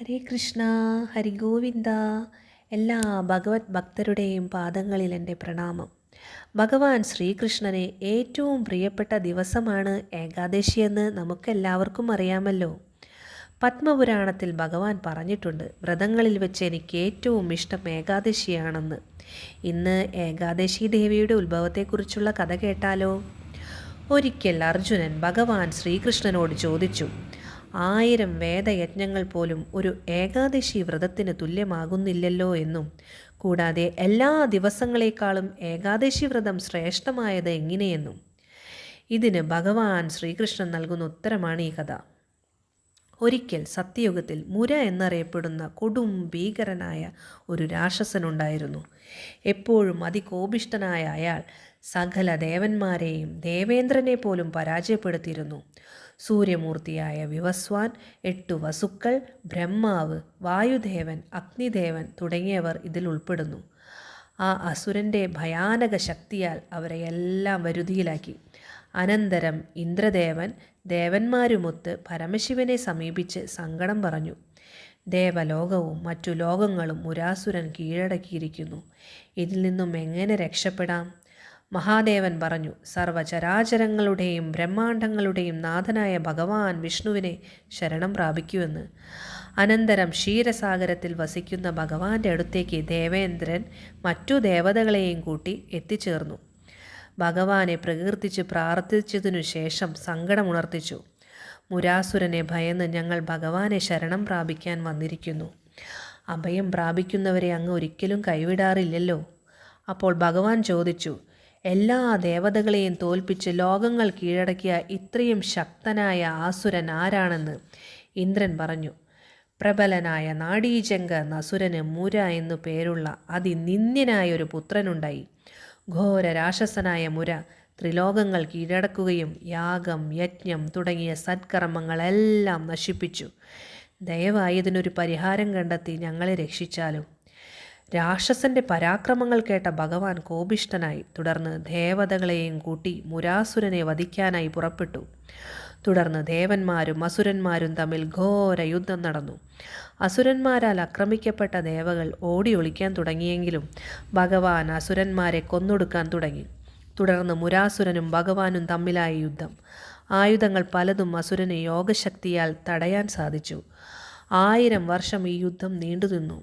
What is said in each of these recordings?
ഹരേ കൃഷ്ണ ഹരി ഗോവിന്ദ എല്ലാ ഭഗവത് ഭക്തരുടെയും പാദങ്ങളിൽ എന്റെ പ്രണാമം. ഭഗവാൻ ശ്രീകൃഷ്ണന് ഏറ്റവും പ്രിയപ്പെട്ട ദിവസമാണ് ഏകാദശിയെന്ന് നമുക്കെല്ലാവർക്കും അറിയാമല്ലോ. പത്മപുരാണത്തിൽ ഭഗവാൻ പറഞ്ഞിട്ടുണ്ട് വ്രതങ്ങളിൽ വെച്ച് എനിക്ക് ഏറ്റവും ഇഷ്ടം ഏകാദശിയാണെന്ന്. ഇന്ന് ഏകാദശി ദേവിയുടെ ഉത്ഭവത്തെക്കുറിച്ചുള്ള കഥ കേട്ടാലോ? ഒരിക്കൽ അർജുനൻ ഭഗവാൻ ശ്രീകൃഷ്ണനോട് ചോദിച്ചു ആയിരം വേദയജ്ഞങ്ങൾ പോലും ഒരു ഏകാദശി വ്രതത്തിന് തുല്യമാകുന്നില്ലല്ലോ എന്നും. കൂടാതെ എല്ലാ ദിവസങ്ങളെക്കാളും ഏകാദശി വ്രതം ശ്രേഷ്ഠമായത് എങ്ങനെയെന്നും. ഇതിന് ഭഗവാൻ ശ്രീകൃഷ്ണൻ നൽകുന്ന ഉത്തരമാണ് ഈ കഥ. ഒരിക്കൽ സത്യയുഗത്തിൽ മുര എന്നറിയപ്പെടുന്ന കൊടും ഭീകരനായ ഒരു രാക്ഷസനുണ്ടായിരുന്നു. എപ്പോഴും അതികോപിഷ്ടനായ അയാൾ സകല ദേവന്മാരെയും ദേവേന്ദ്രനെ പോലും പരാജയപ്പെടുത്തിയിരുന്നു. സൂര്യമൂർത്തിയായ വിവസ്വാൻ എട്ടു വസുക്കൾ ബ്രഹ്മാവ് വായുദേവൻ അഗ്നിദേവൻ തുടങ്ങിയവർ ഇതിൽ ഉൾപ്പെടുന്നു. ആ അസുരന്റെ ഭയാനക ശക്തിയാൽ അവരെ എല്ലാം വരുതിയിലാക്കി. അനന്തരം ഇന്ദ്രദേവൻ ദേവന്മാരുമൊത്ത് പരമശിവനെ സമീപിച്ച് സങ്കടം പറഞ്ഞു. ദേവലോകവും മറ്റു ലോകങ്ങളും മുരാസുരൻ കീഴടക്കിയിരിക്കുന്നു. ഇതിൽ നിന്നും എങ്ങനെ രക്ഷപ്പെടാം? മഹാദേവൻ പറഞ്ഞു സർവചരാചരങ്ങളുടെയും ബ്രഹ്മാണ്ടങ്ങളുടെയും നാഥനായ ഭഗവാൻ വിഷ്ണുവിനെ ശരണം പ്രാപിക്കുമെന്ന്. അനന്തരം ക്ഷീരസാഗരത്തിൽ വസിക്കുന്ന ഭഗവാന്റെ അടുത്തേക്ക് ദേവേന്ദ്രൻ മറ്റു ദേവതകളെയും കൂട്ടി എത്തിച്ചേർന്നു. ഭഗവാനെ പ്രകീർത്തിച്ച് പ്രാർത്ഥിച്ചതിനു ശേഷം സങ്കടമുണർത്തിച്ചു. മുരാസുരനെ ഭയന്ന് ഞങ്ങൾ ഭഗവാനെ ശരണം പ്രാപിക്കാൻ വന്നിരിക്കുന്നു. അഭയം പ്രാപിക്കുന്നവരെ അങ്ങ് ഒരിക്കലും കൈവിടാറില്ലല്ലോ. അപ്പോൾ ഭഗവാൻ ചോദിച്ചു എല്ലാ ദേവതകളെയും തോൽപ്പിച്ച് ലോകങ്ങൾ കീഴടക്കിയ ഇത്രയും ശക്തനായ ആസുരൻ ആരാണെന്ന് ഇന്ദ്രൻ പറഞ്ഞു. പ്രബലനായ നാടീചങ്ക നസുരന് മുര എന്നു പേരുള്ള അതിനിന്ദ്യനായ ഒരു പുത്രനുണ്ടായി. ഘോര രാക്ഷസനായ മുര ത്രിലോകങ്ങൾ കീഴടക്കുകയും യാഗം യജ്ഞം തുടങ്ങിയ സത്കർമ്മങ്ങളെല്ലാം നശിപ്പിച്ചു. ദയവായി ഇതിനൊരു പരിഹാരം കണ്ടെത്തി ഞങ്ങളെ രക്ഷിച്ചാലും. രാക്ഷസന്റെ പരാക്രമങ്ങൾ കേട്ട ഭഗവാൻ കോപിഷ്ടനായി തുടർന്ന് ദേവതകളെയും കൂട്ടി മുരാസുരനെ വധിക്കാനായി പുറപ്പെട്ടു. തുടർന്ന് ദേവന്മാരും അസുരന്മാരും തമ്മിൽ ഘോര യുദ്ധം നടന്നു. അസുരന്മാരാൽ ആക്രമിക്കപ്പെട്ട ദേവകൾ ഓടി ഒളിക്കാൻ തുടങ്ങിയെങ്കിലും ഭഗവാൻ അസുരന്മാരെ കൊന്നൊടുക്കാൻ തുടങ്ങി. തുടർന്ന് മുരാസുരനും ഭഗവാനും തമ്മിലായ യുദ്ധം. ആയുധങ്ങൾ പലതും അസുരന് യോഗശക്തിയാൽ തടയാൻ സാധിച്ചു. ആയിരം വർഷം ഈ യുദ്ധം നീണ്ടുനിന്നു.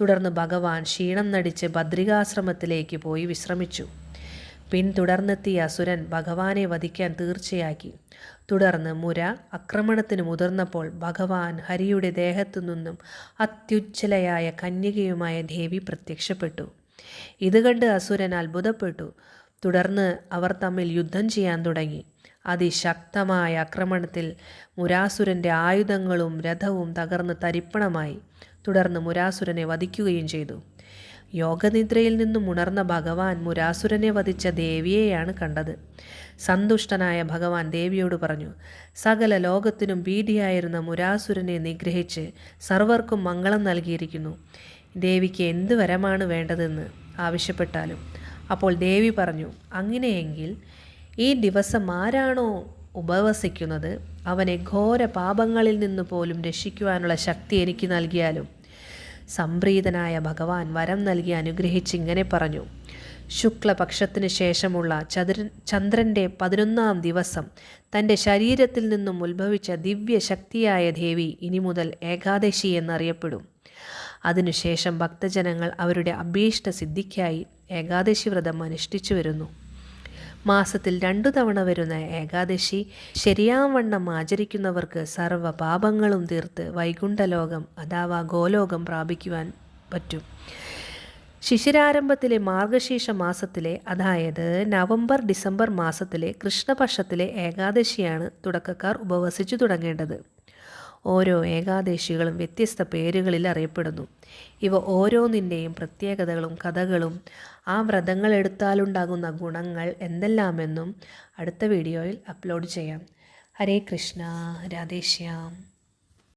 തുടർന്ന് ഭഗവാൻ ക്ഷീണം നടിച്ച് ഭദ്രികാശ്രമത്തിലേക്ക് പോയി വിശ്രമിച്ചു. പിന്തുടർന്നെത്തിയ അസുരൻ ഭഗവാനെ വധിക്കാൻ തീർച്ചയാക്കി. തുടർന്ന് മുര ആക്രമണത്തിന് മുതിർന്നപ്പോൾ ഭഗവാൻ ഹരിയുടെ ദേഹത്തു നിന്നും അത്യുജ്ജലയായ കന്യകയുമായ ദേവി പ്രത്യക്ഷപ്പെട്ടു. ഇത് കണ്ട് അസുരൻ അത്ഭുതപ്പെട്ടു. തുടർന്ന് അവർ തമ്മിൽ യുദ്ധം ചെയ്യാൻ തുടങ്ങി. അതിശക്തമായ ആക്രമണത്തിൽ മുരാസുരന്റെ ആയുധങ്ങളും രഥവും തകർന്ന് തരിപ്പണമായി. തുടർന്ന് മുരാസുരനെ വധിക്കുകയും ചെയ്തു. യോഗനിദ്രയിൽ നിന്നും ഉണർന്ന ഭഗവാൻ മുരാസുരനെ വധിച്ച ദേവിയെയാണ് കണ്ടത്. സന്തുഷ്ടനായ ഭഗവാൻ ദേവിയോട് പറഞ്ഞു സകല ലോകത്തിനും ഭീതിയായിരുന്ന മുരാസുരനെ നിഗ്രഹിച്ച് സർവർക്കും മംഗളം നൽകിയിരിക്കുന്നു. ദേവിക്ക് എന്ത് വരമാണ് വേണ്ടതെന്ന് ആവശ്യപ്പെട്ടാലും അപ്പോൾ ദേവി പറഞ്ഞു അങ്ങനെയെങ്കിൽ ഈ ദിവസം ആരാണോ ഉപവസിക്കുന്നത് അവനെ ഘോര പാപങ്ങളിൽ നിന്ന് പോലും രക്ഷിക്കുവാനുള്ള ശക്തി എനിക്ക് നൽകിയാലും. സംപ്രീതനായ ഭഗവാൻ വരം നൽകി അനുഗ്രഹിച്ച് ഇങ്ങനെ പറഞ്ഞു ശുക്ലപക്ഷത്തിന് ശേഷമുള്ള ചതുരൻ ചന്ദ്രന്റെ പതിനൊന്നാം ദിവസം തന്റെ ശരീരത്തിൽ നിന്നും ഉത്ഭവിച്ച ദിവ്യശക്തിയായ ദേവി ഇനി മുതൽ ഏകാദശി എന്നറിയപ്പെടും. അതിനുശേഷം ഭക്തജനങ്ങൾ അവരുടെ അഭീഷ്ട സിദ്ധിക്കായി ഏകാദശി വ്രതം അനുഷ്ഠിച്ചു വരുന്നു. മാസത്തിൽ രണ്ടു തവണ വരുന്ന ഏകാദശി ശരിയാവണ്ണം ആചരിക്കുന്നവർക്ക് സർവ പാപങ്ങളും തീർത്ത് വൈകുണ്ഠലോകം അഥവാ ഗോലോകം പ്രാപിക്കുവാൻ പറ്റും. ശിശിരാരംഭത്തിലെ മാർഗശീർഷ മാസത്തിലെ അതായത് നവംബർ ഡിസംബർ മാസത്തിലെ കൃഷ്ണപക്ഷത്തിലെ ഏകാദശിയാണ് തുടക്കക്കാർ ഉപവസിച്ചു തുടങ്ങേണ്ടത്. ഓരോ ഏകാദശികളും വ്യത്യസ്ത പേരുകളിൽ അറിയപ്പെടുന്നു. ഇവ ഓരോന്നിന്റെയും പ്രത്യേകതകളും കഥകളും ആ വ്രതങ്ങൾ എടുത്താലുണ്ടാകുന്ന ഗുണങ്ങൾ എന്തെല്ലാമെന്നും അടുത്ത വീഡിയോയിൽ അപ്ലോഡ് ചെയ്യാം. ഹരേ കൃഷ്ണ രാധേശ്യാം